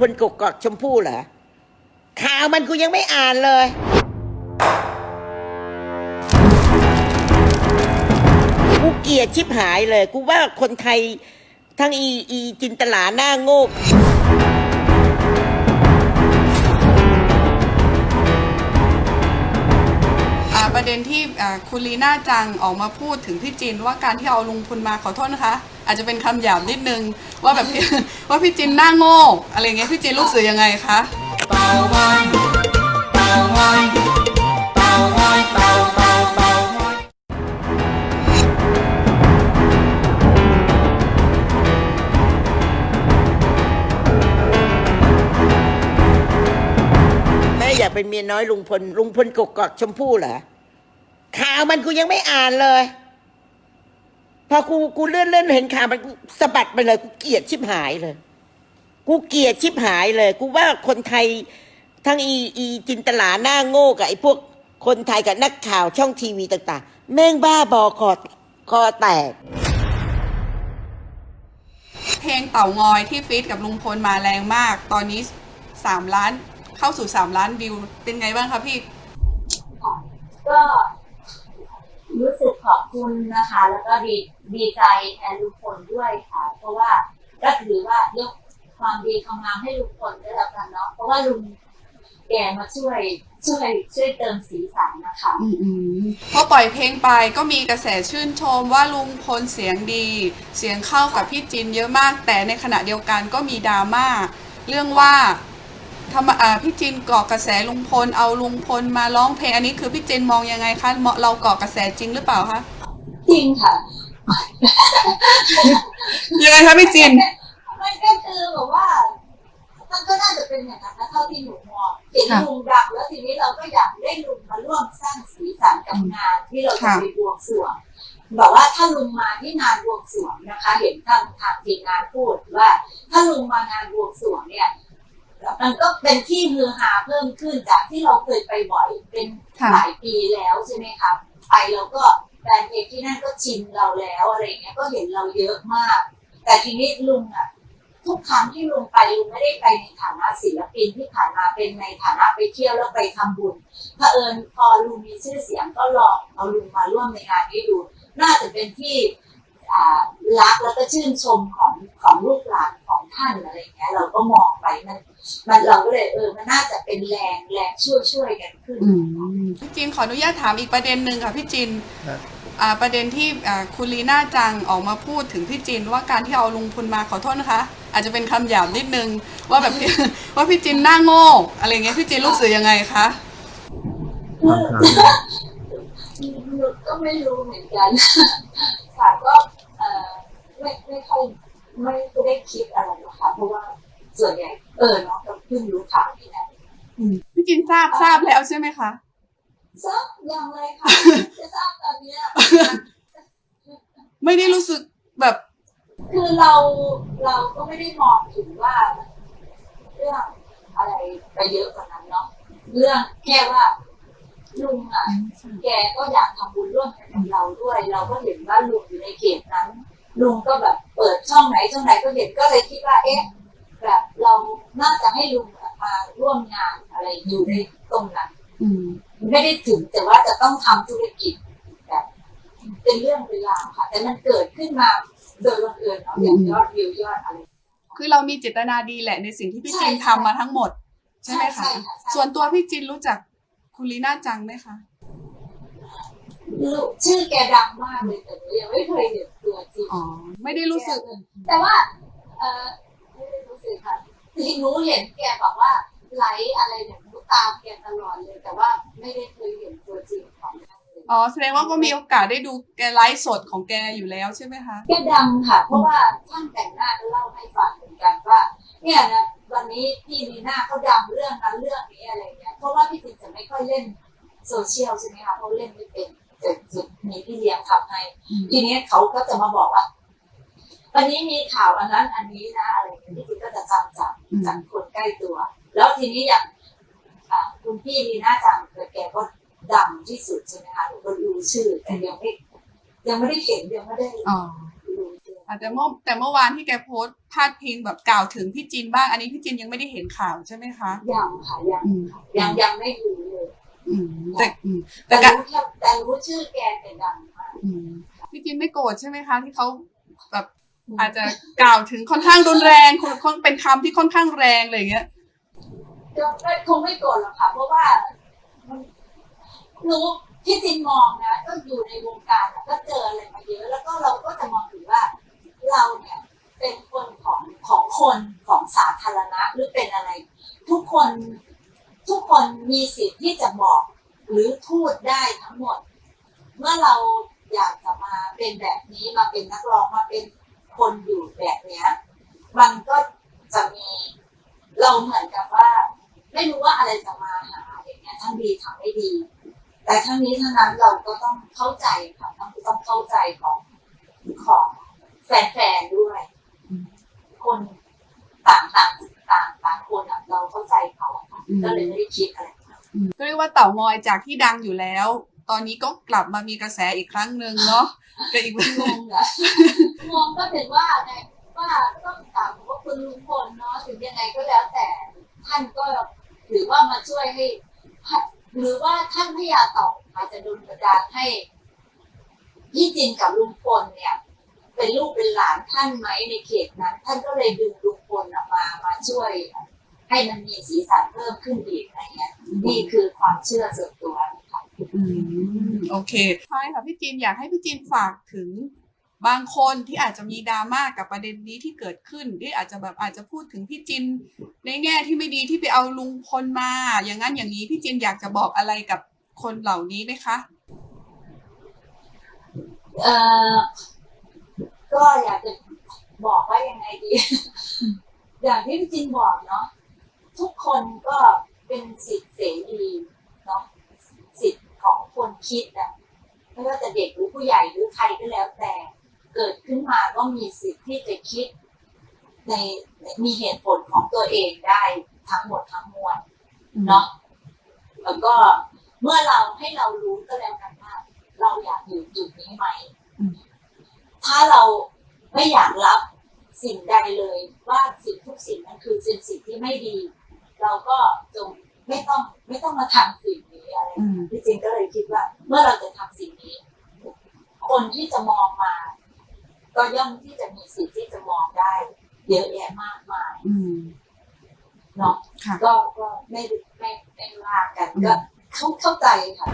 พลกกอกชมพู่เหรอข่าวมันกูยังไม่อ่านเลย กูเกลียดชิบหายเลย กูว่าคนไทยทั้งอีอีจินตลาหน้าโง่ ประเด็นที่คุณลีน่าจังออกมาพูดถึงพี่จินว่าการที่เอาลุงพลมาขอโทษนะคะ อาจจะเป็นคำหยาบนิดนึง ว่าแบบว่าพี่จินหน้าโง่อะไรเงี้ยพี่จินรู้สึกยังไงคะแม่อยากเป็นเมียน้อยลุงพลลุงพลกกอกชมพู่เหรอ ข่าวมันกูยังไม่อ่านเลย พอกูกูเลื่อนเลื่อนเห็นข่าวมันกูสะบัดไปเลย กูเกลียดชิบหายเลย กูเกลียดชิบหายเลย กูว่าคนไทยทั้งอีอีจินตลาหน้าโง่กับไอ้พวกคนไทยกับนักข่าวช่องทีวีต่าง ๆ แม่งบ้าบอคอคอแตก เพลงเต่างอยที่ฟีดกับลุงพลมาแรงมาก ตอนนี้สามล้านเข้าสู่สามล้านวิว เป็นไงบ้างคะพี่ ก็ รู้สึกขอบคุณนะคะ แล้วก็ดีดีใจแทนลุงพลด้วยค่ะ เพราะว่าก็ถือว่ายกความดีความงามให้ลุงพลด้แล้วกันเนาะเพราะว่าลุงแกมาช่วยช่วยช่วยเติมสีสันนะคะพอปล่อยเพลงไปก็มีกระแสชื่นชมว่าลุงพลเสียงดี เสียงเข้ากับพี่จินเยอะมาก แต่ในขณะเดียวกันก็มีดราม่าเรื่องว่า ทำไมอ่าพี่จินเกาะกระแสลุงพลเอาลุงพลมาร้องเพลงอันนี้คือพี่จินมองยังไงคะเหมาะเราเกาะกระแสจริงหรือเปล่าคะจริงค่ะยังไงคะพี่จินมันก็คือแบบว่ามันก็น่าจะเป็นอย่างนั้นนะเท่าที่หนูมองเห็นค่ะลุงดังแล้วทีนี้เราก็อยากได้ลุงมาร่วมสร้างสีสันกับงานที่เราจะค่ะไปบวงสรวงบอกว่าถ้าลุงมาที่งานบวงสรวงนะคะ เห็นทางทางทีมงานพูดว่า ถ้าลุงมางานบวงสรวงเนี่ย มันก็เป็นที่ฮือฮาเพิ่มขึ้นจากที่เราเคยไปบ่อยเป็นค่ะหลายปีแล้วใช่ไหมคะไปเราก็แฟนเพลงที่นั่นก็ชินเราแล้วอะไรเงี้ยก็เห็นเราเยอะมาก แต่ทีนี้ลุงอะทุกครั้งที่ลุงไปลุงไม่ได้ไปในฐานะศิลปินที่ผ่านมาเป็นในฐานะไปเที่ยวแล้วไปทำบุญเผอิญพอลุงมีชื่อเสียงก็ลองเอาลุงมาร่วมในงานนี้ดู น่าจะเป็นที่อ่ารักแล้วก็ชื่นชมของของลูกหลานของ ท่านอะไรอย่างเงี้ยเราก็มองไปมันมันเราก็เลยเออมันน่าจะเป็นแรงแรงช่วยช่วยๆกันขึ้นพี่จินขออนุญาตถามอีกประเด็นหนึ่งค่ะพี่จินครับอ่าประเด็นที่อ่าคุณลีน่าจังออกมาพูดถึงพี่จินว่าการที่เอาลุงพลมาขอโทษนะคะ อาจจะเป็นคำหยาบนิดนึง ว่าแบบว่าพี่จินหน้าโง่อะไรเงี้ยพี่จินรู้สึกยังไงคะก็ไม่รู้เหมือนกันค่ะก็เอ่อไม่ไม่ค่อย ไม่ได้คิดอะไรหรอกค่ะเพราะว่าส่วนใหญ่เออเนาะก็เพิ่งรู้ข่าวนี่แหละพี่จินทราบทราบแล้วใช่ไหมคะทราบยังเลยค่ะจะทราบตอนเนี้ยไม่ได้รู้สึกแบบ คือเราเราก็ไม่ได้มองถึงว่า เรื่องอะไรไปเยอะกว่านั้นเนาะเรื่องแค่ว่าลุงอะ แกก็อยากทำบุญร่วมกันกับเราด้วย เราก็เห็นว่าลุงอยู่ในเขตนั้น ลุงก็แบบเปิดช่องไหนช่องไหนก็เห็นก็เลยคิดว่าเอ๊ะแบบเราน่าจะให้ลุงมาร่วมงานอะไรอยู่ในตรงนั้นอืมไม่ได้ถึงแต่ว่าจะต้องทำธุรกิจแบบเป็นเรื่องเป็นราวค่ะ แต่มันเกิดขึ้นมาโดยบังเอิญเนาะอย่างยอดวิวยอดอะไรคือเรามีเจตนาดีแหละในสิ่งที่พี่จินใช่ทำมาทั้งหมด ใช่ไหมใช่คะใช่ค่ะใช่ส่วนตัวพี่จินรู้จักคุณลีน่าจังไหมคะ ลูกชื่อแกดังมากเลยแต่หนูยังไม่เคยเห็นตัวจริงอ๋อ ไม่ได้รู้สึก แต่ว่า เออไม่ได้รู้สึกค่ะที่หนูเห็นแกบอกว่าไลฟ์อะไรเนี่ยหนูตามแกตลอดเลย แต่ว่าไม่ได้เคยเห็นตัวจริงของท่านเลยอ๋อ แสดงว่าก็มีโอกาสได้ดูแกไลฟ์สดของแกอยู่แล้วใช่ไหมคะ แกดังค่ะ เพราะว่าช่างแต่งหน้าก็เล่าให้ฟังเหมือนกันว่า เนี่ยนะวันนี้พี่ลีน่าเขาดังเรื่องนั้นเรื่องนี้อะไรเงี้ย เพราะว่าพี่จินจะไม่ค่อยเล่นโซเชียลใช่ไหมคะเขาเล่นไม่เป็น แต่จุดมีพี่เลี้ยงทำให้ ทีนี้เขาก็จะมาบอกว่าวันนี้มีข่าวอันนั้นอันนี้นะอะไรอย่างเงี้ยพี่จินก็จะจำจากอืมจากคนใกล้ตัว แล้วทีนี้อย่างอ่าคุณพี่ลีน่าจังแกก็ดังที่สุดใช่ไหมคะหนูก็รู้ชื่อแต่ยังไม่ยังไม่ได้เห็นยังไม่ได้อ๋อรู้ชื่ออาจจะเมื่อแต่เมื่อวานที่แกโพสต์พาดพิงแบบกล่าวถึงพี่จินบ้าง อันนี้พี่จินยังไม่ได้เห็นข่าวใช่ไหมคะ ยังค่ะยังอืมค่ะยังยังไม่รู้เลยอืม แต่อืมแต่แต่กะรู้แค่แต่รู้ชื่อแกเป็นดังมากอืมพี่จินไม่โกรธใช่ไหมคะ ที่เขาแบบอาจจะกล่าวถึงค่อนข้างรุนแรงคนคนเป็นคำที่ค่อนข้างแรงอะไรอย่างเงี้ยก็ก็คงไม่โกรธหรอกค่ะ เพราะว่ามันรู้ที่จริงมองนะ ก็อยู่ในวงการอะก็เจออะไรมาเยอะ แล้วก็เราก็จะมองถึงว่าเราเนี่ยเป็นคนของของคนของสาธารณะหรือเป็นอะไร ทุกคน ทุกคนมีสิทธิ์ที่จะบอกหรือพูดได้ทั้งหมด เมื่อเราอยากจะมาเป็นแบบนี้มาเป็นนักร้องมาเป็นคนอยู่แบบเนี้ย มันก็จะมีเราเหมือนกับว่า ไม่รู้ว่าอะไรจะมาหาอย่างเงี้ยทั้งดีทั้งไม่ดี แต่ทั้งนี้ทั้งนั้นเราก็ต้องเข้าใจค่ะต้องต้องเข้าใจของของแฟนๆด้วย คนต่างต่างต่างต่างคนอะเราเข้าใจ ก็เลยไม่ได้คิดอะไรมากก็เรียกว่าเต่างอยจากที่ดังอยู่แล้ว ตอนนี้ก็กลับมามีกระแสอีกครั้งหนึ่งเนาะก็อีกงงอะงงก็เป็นว่าไงว่าต้องถามว่าคุณลุงพลเนาะถึงยังไงก็แล้วแต่ท่านก็ถือว่ามาช่วยให้ หรือว่าท่านพยาต่ออาจจะโดนกระดานให้พี่จินกับลุงพลเนี่ย เป็นลูกเป็นหลานท่านไหมในเขตนั้น ท่านก็เลยดึงลุงพลออกมามาช่วย ให้มันมีสีสันเพิ่มขึ้นอีกอะไรเงี้ยนี่คือความเชื่อส่วนตัวค่ะอืมโอเคใช่ค่ะพี่จินอยากให้พี่จินฝากถึงบางคนที่อาจจะมีดราม่ากับประเด็นนี้ที่เกิดขึ้นที่อาจจะแบบอาจจะพูดถึงพี่จิน ในแง่ที่ไม่ดีที่ไปเอาลุงพลมา อย่างนั้นอย่างนี้พี่จินอยากจะบอกอะไรกับคนเหล่านี้ไหมคะเอ่อก็อยากจะบอกว่ายังไงดี อย่างที่พี่จินบอกเนาะทุก คนก็เป็นสิทธิเสรีเนาะสิทธิของคนคิดอะไม่ว่าจะเด็กหรือผู้ใหญ่หรือใครก็แล้วแต่ เกิดขึ้นมาก็มีสิทธิ์ที่จะคิด ในมีเหตุผลของตัวเองได้ทั้งหมดทั้งมวลเนาะแล้วก็เมื่อเราให้เรารู้ก็แล้วกันว่าเราอยากอยู่จุดนี้ไหม ถ้าเราไม่อยากรับสิ่งใดเลยว่าสิ่งทุกสิ่งนั้นคือสิ่งสิ่งที่ไม่ดี เราก็จงไม่ต้องไม่ต้องมาทำสิ่งนี้อะไรอืมที่จริงก็เลยคิดว่า เมื่อเราจะทำสิ่งนี้ คนที่จะมองมา ก็ย่อมที่จะมีสิทธิ์ที่จะมองได้ เยอะแยะมากมายอืมเนาะค่ะก็ก็ไม่ไม่ไม่ว่ากันก็เข้าเข้าใจค่ะ